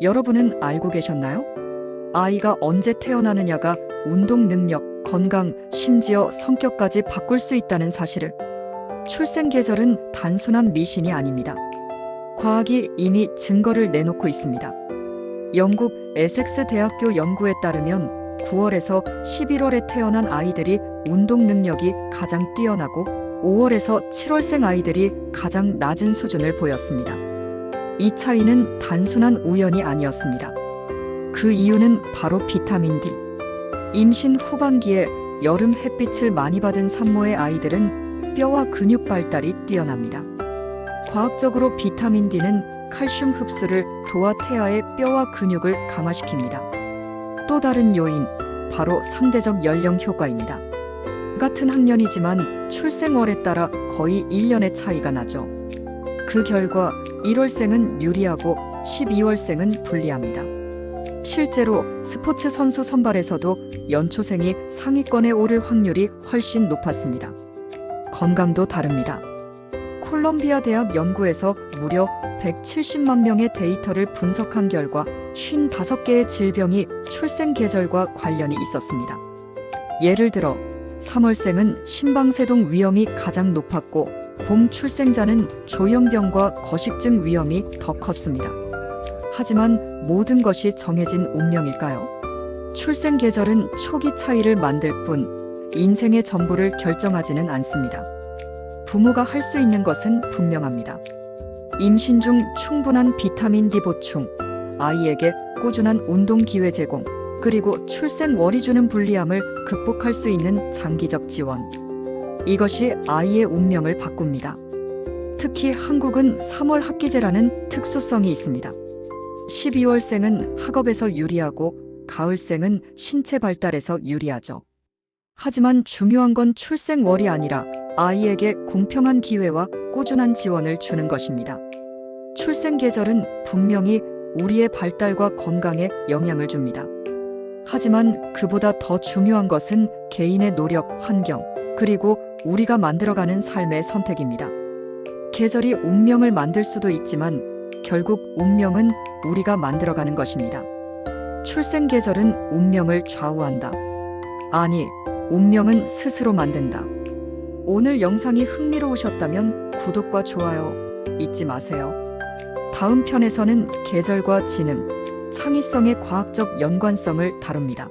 여러분은 알고 계셨나요? 아이가 언제 태어나느냐가 운동 능력, 건강, 심지어 성격까지 바꿀 수 있다는 사실을. 출생 계절은 단순한 미신이 아닙니다. 과학이 이미 증거를 내놓고 있습니다. 영국 에섹스 대학교 연구에 따르면 9월에서 11월에 태어난 아이들이 운동 능력이 가장 뛰어나고 5월에서 7월생 아이들이 가장 낮은 수준을 보였습니다. 이 차이는 단순한 우연이 아니었습니다. 그 이유는 바로 비타민 D. 임신 후반기에 여름 햇빛을 많이 받은 산모의 아이들은 뼈와 근육 발달이 뛰어납니다. 과학적으로 비타민 D는 칼슘 흡수를 도와 태아의 뼈와 근육을 강화시킵니다. 또 다른 요인, 바로 상대적 연령 효과입니다. 같은 학년이지만 출생월에 따라 거의 1년의 차이가 나죠. 그 결과 1월생은 유리하고 12월생은 불리합니다. 실제로 스포츠 선수 선발에서도 연초생이 상위권에 오를 확률이 훨씬 높았습니다. 건강도 다릅니다. 콜롬비아 대학 연구에서 무려 170만 명의 데이터를 분석한 결과 55개의 질병이 출생 계절과 관련이 있었습니다. 예를 들어 3월생은 심방세동 위험이 가장 높았고 봄 출생자는 조현병과 거식증 위험이 더 컸습니다. 하지만 모든 것이 정해진 운명일까요? 출생 계절은 초기 차이를 만들 뿐 인생의 전부를 결정하지는 않습니다. 부모가 할 수 있는 것은 분명합니다. 임신 중 충분한 비타민 D 보충, 아이에게 꾸준한 운동 기회 제공, 그리고 출생월이 주는 불리함을 극복할 수 있는 장기적 지원. 이것이 아이의 운명을 바꿉니다. 특히 한국은 3월 학기제라는 특수성이 있습니다. 12월생은 학업에서 유리하고 가을생은 신체 발달에서 유리하죠. 하지만 중요한 건 출생월이 아니라 아이에게 공평한 기회와 꾸준한 지원을 주는 것입니다. 출생 계절은 분명히 우리의 발달과 건강에 영향을 줍니다. 하지만 그보다 더 중요한 것은 개인의 노력, 환경, 그리고 우리가 만들어가는 삶의 선택입니다. 계절이 운명을 만들 수도 있지만 결국 운명은 우리가 만들어가는 것입니다. 출생 계절은 운명을 좌우한다. 아니, 운명은 스스로 만든다. 오늘 영상이 흥미로우셨다면 구독과 좋아요 잊지 마세요. 다음 편에서는 계절과 지능, 창의성의 과학적 연관성을 다룹니다.